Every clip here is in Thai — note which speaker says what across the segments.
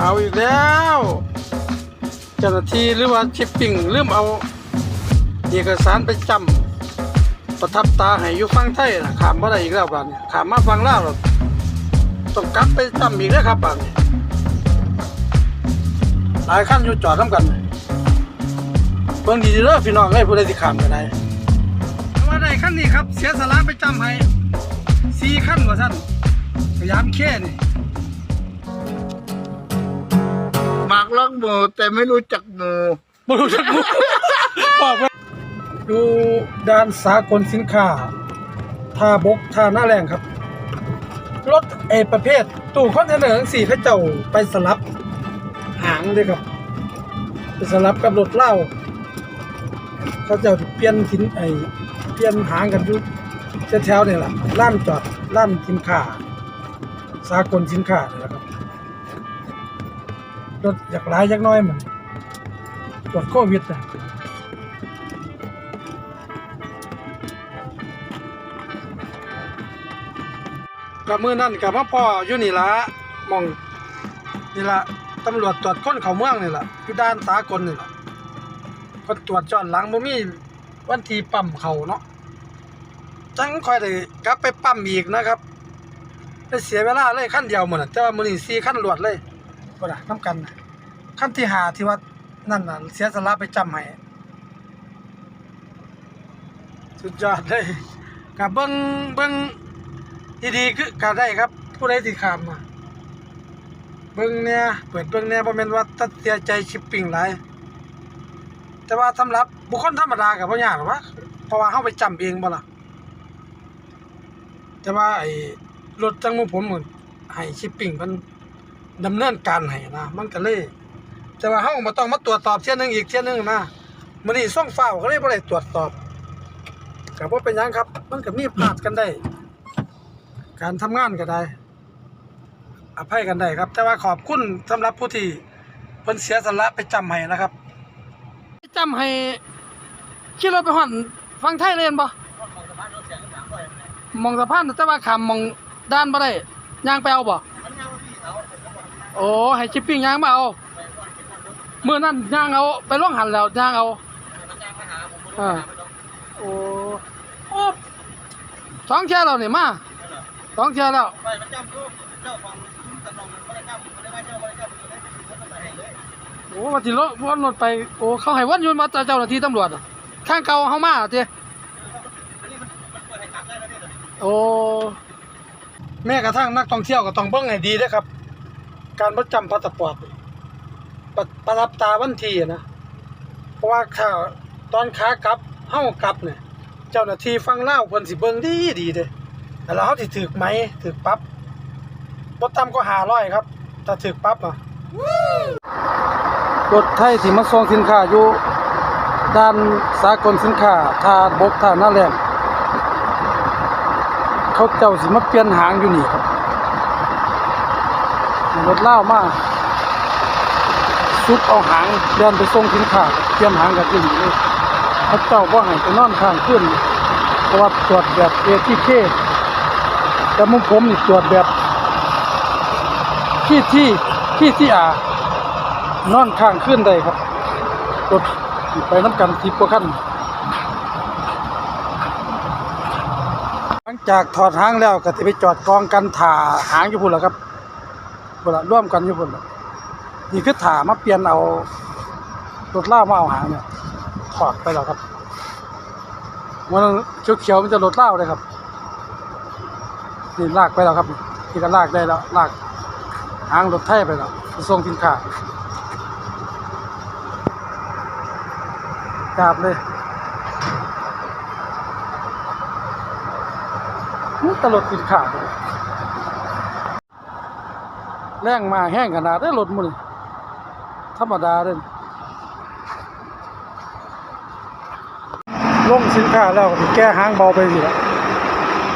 Speaker 1: เอาอีกแล้วเจ้าหน้าที่หรือว่าชิปปิ้งลืมเอา เอกสารไปจำประทับตาให้อยู่ฟังไทยนะขามบ่ได้อีกแล้วบันขามมาฟังลาวแล้วต้องกลับไปจำอีกแล้วครับบัดนี้หลายขั้นอยู่จอดน้ำกันเบิ่งดีๆเด้อพี่น้องเอ้ยผู้ใดที่ขามก็ได้ว่าได้ขั้นนี้ครับ เสียสละไปจำให้สี่ขั้นว่าท่านพยายามแค่นี่
Speaker 2: กรักหมูแต่ไม่รู้จักหมู
Speaker 1: บรู้จักกูบอกไปดูด้านสากลสินค้าท่าบกท่าหน้าแรงครับ รถเอประเภท ตู้คอนเทนเนอร์ทั้งสี่เขาเจ้าไปสลับ หางเลยครับ ไปสลับกับรถเหล้าเขาเจ้าเปลี่ยนสินไอเปลี่ยนหางกันอยู่แถวๆนี่แหละล้านจอดล้านสินค้า สากลสินค้านี่แหละครับ รถอยากหลายอยากน้อยเหมือนตรวจโควิดนะกับมือนั่นกับพ่อพ่ออยู่นี่ละมองนี่ละตำรวจตรวจค้นเขาเมืองนี่ละอยู่ด้านสากลนี่ละคนตรวจจอดหลังบ่มีวันที่ปั๊มเขาเนาะจังค่อยได้กลับไปปั๊มอีกนะครับได้เสียเวลาเลยขั้นเดียวหมดน่ะแต่ว่ามื้อนี้สี่ขั้นรวดเลย บ่ล่ะนํกันขั้นที่หาที่ว่านั่นน่ะเสียสละไปจำให้สุดยอดเลยกับเบิ้งเบิ้งดีๆคือก็ได้ครับ ผู้ใดที่ขามมาเบิ้งเนี่ยเปิดเบิ้งเนี่ยบ่แม่นว่าตัดเสียใจชิปปิ้งหลายแต่ว่าสำหรับบุคคลธรรมดาก็บ่ยากหรอกวะเพราะว่าเฮาไปจำเองบ่ล่ะแต่ว่าไอ้รถจังหมู่ผมมันให้ชิปปิ้งเพิ่น ดำเนินการให้นะมันก็เลย แต่ว่าเฮาบ่ต้องมาตรวจสอบเที่ยหนึงอีกเที่ยหนึงนะมื้อนี้ส่งฟ้าวก็เลยบ่ได้ตรวจสอบก็บ่เป็นหยังครับ มันก็มีพลาดกันได้ การทำงานก็ได้ อภัยกันได้ครับ แต่ว่าขอบคุณสำหรับผู้ที่เพิ่นเสียสละไปจำให้นะครับจำให้ขี่รถไปฮอดฟังไทยเลยแม่นบ่ มองสะพานแต่ว่าขามมองด้านบ่ได้ย่างไปเอาบ่ โอ้ให้ชิปปิ้งย่างมาเอาเมื่อนั้นย่างเอา ไปล่องหันแล้วย่างเอาอ่าโอ้โอ้สองเที่ยวแล้วนี่มาสองเที่ยวแล้วโอ้มาที่รถวนรถไปโอ้เขาให้วนยู่มาเจ้าหน้าที่ตำรวจข้างเก่าเฮามาเจ้โอ้แม้กระทั่งนักท่องเที่ยวก็ต้องเบิ่งให้ดีด้อครับ การประจำพาสปอร์ตปะประทับตาวันทีอะนะ เพราะว่าถ้าตอนขากลับเฮากลับเนี่ยเจ้าหน้าที่ฟังเล่าวเพิ่นสิเบิ่งดีดีเด้แล้วเฮาสิถูกไหมถูกปรับบ่ต่ำกว่า500ครับถ้าถูกปรับอะรถไทยที่มาส่งสินค้าอยู่ด้านสากลสินค้าท่าบกท่าหน้าแรงเขาเจ้าสิมาเปลี่ยนหางอยู่นี่ครับ รถลามากซุดเอาหางเดินไปส่งสินค้าเตรียมหางกับที่นเลยพระเจ้าว่าให้ไปนอนข้างขึ้นเพราะว่าตรวจแบบเอทีเคแต่มุมผมนี่ตรวจแบบที่ที่ที่ที่อานอนข้างขึ้นได้ครับรถไปน้ำกันทิพกว่าขั้นหลังจากถอดหางแล้วก็จะไปจอดกองกันถ่าหางอยู่พุ่นแล้วครับ พุ่นละร่วมกันอยู่พุ่นละนี่คือถามาเปลี่ยนเอารถล่ามาเอาหางเนี่ยถอดไปแล้วครับมันเขียวๆมันจะรถล่าเลยครับนี่ลากไปแล้วครับนี่ก็ลากได้แล้วลากหางรถไถไปแล้วส่งสินค้าจาบเลยนี่ตลดสินค้าเลย แรงมาแห้งขนาดได้รถมันธรรมดาเด้นลงสินค้าแล้วแก้หางเบาไปสิละ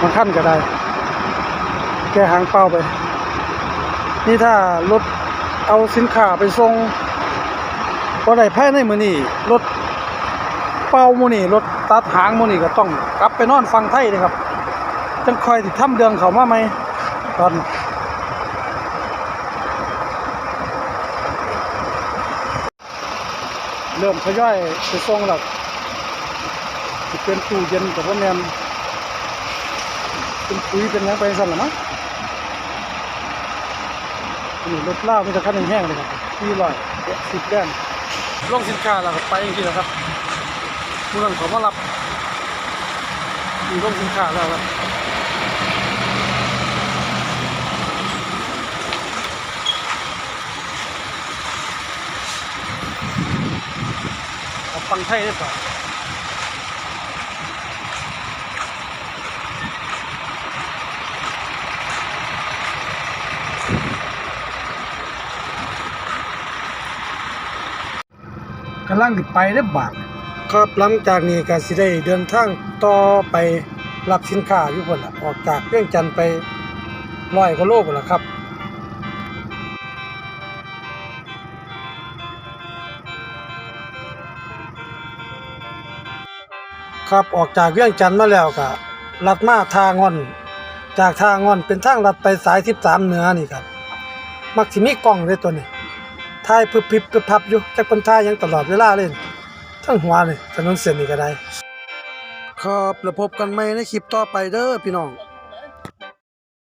Speaker 1: มันขั้นก็ได้ แก้หางเป้าไป นี่ถ้ารถเอาสินค้าไปส่งบ่ได้ภายในมือนี้รถเป้ามือนี้รถตัดหางมือนี้ก็ต้องกลับไปนอนฟังไทยเด้ครับจังคอยสิทำเรื่องเขามาใหม่ตอน เริ่มทยอยไปส่งแล้วสิเป็นตู้เย็นกับว่าแม่นเป็นปุ๋ยเป็นยังไปสั่นล่ะมั้งนี่รถล่ามันจะคันแห้งเลยครับที่ร้อยสิบแดนลงสินค้าแล้วก็ไปอย่างที่แล้วครับผู้นั้นเขามารับมีลงสินค้าแล้วครับ เอาฟัง ไทยได้ป่ะกำลังติไปได้บาทครับหลังจากนี้ก็สิได้เดินทางต่อไปรับสินค้าอยู่พุ่นล่ะออกจากเวียงจันทน์ไปร้อยกว่าโลพุ่นล่ะครับ ครับออกจากเวียงจันทน์มาแล้วก็ลัดมาทางอน จากทางอนเป็นทางลัดไปสาย13เหนือนี่ครับ มักสิมีกล้องเลยตัวนี้ถ่ายพึบพิบพึบพับอยู่จักเพิ่นถ่ายหยังตลอดเวลาเลยทั้งหัวเลยถนนเส้นนี้ก็ได้ ครับแล้วพบกันใหม่ในคลิปต่อไปเด้อพี่น้อง